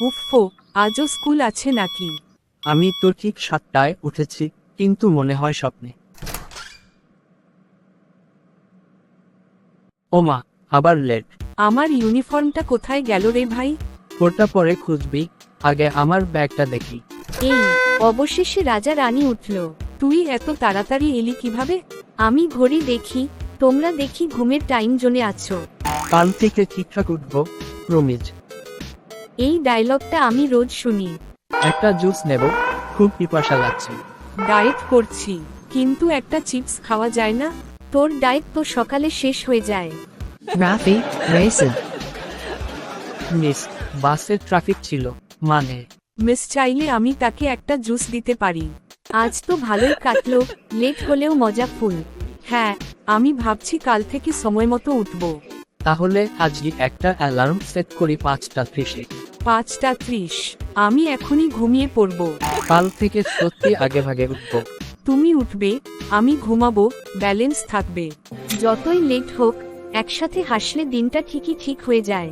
উফো আজও স্কুল আছে নাকি? আমি তো ঠিক সাতটায় উঠেছি কিন্তু মনে হয় স্বপ্নে। ওমা আবার লেট। আমার ইউনিফর্মটা কোথায় গেল রে ভাই? ওটা পরে খুঁজবি আগে আমার ব্যাগটা দেখি। এই অবশেষে রাজা রানী উঠল। তুই এত তাড়াতাড়ি এলি কীভাবে? আমি ঘড়ি দেখি তোমরা দেখি ঘুমের টাইম জোনে আছো। কাল থেকে ঠিকঠাক উঠবো প্রমিজ। এই ডায়লগটা আমি রোজ শুনি। একটা জুস নেব খুব পিপাসা লাগছে। ডায়েট করছি কিন্তু একটা চিপস খাওয়া যায় না। তোর ডায়েট তো সকালে শেষ হয়ে যায়। Rafi, Racing. মিস বাসের ট্রাফিক ছিল মানে? মিস চাইলে আমি তাকে একটা জুস দিতে পারি। আজ তো ভালোই কাটলো লেট হলেও মজা ফুল। হ্যাঁ আমি ভাবছি কাল থেকে সময় মতো উঠব। তাহলে আজকে একটা অ্যালার্ম সেট করি পাঁচটা ত্রিশে পাঁচটা ত্রিশ। আমি এখনই ঘুমিয়ে পড়ব। কাল থেকে সত্যি আগে ভাগে উঠব। তুমি উঠবে আমি ঘুমাবো ব্যালেন্স থাকবে। যতই লেট হোক একসাথে হাসলে দিনটা ঠিকই ঠিক হয়ে যায়।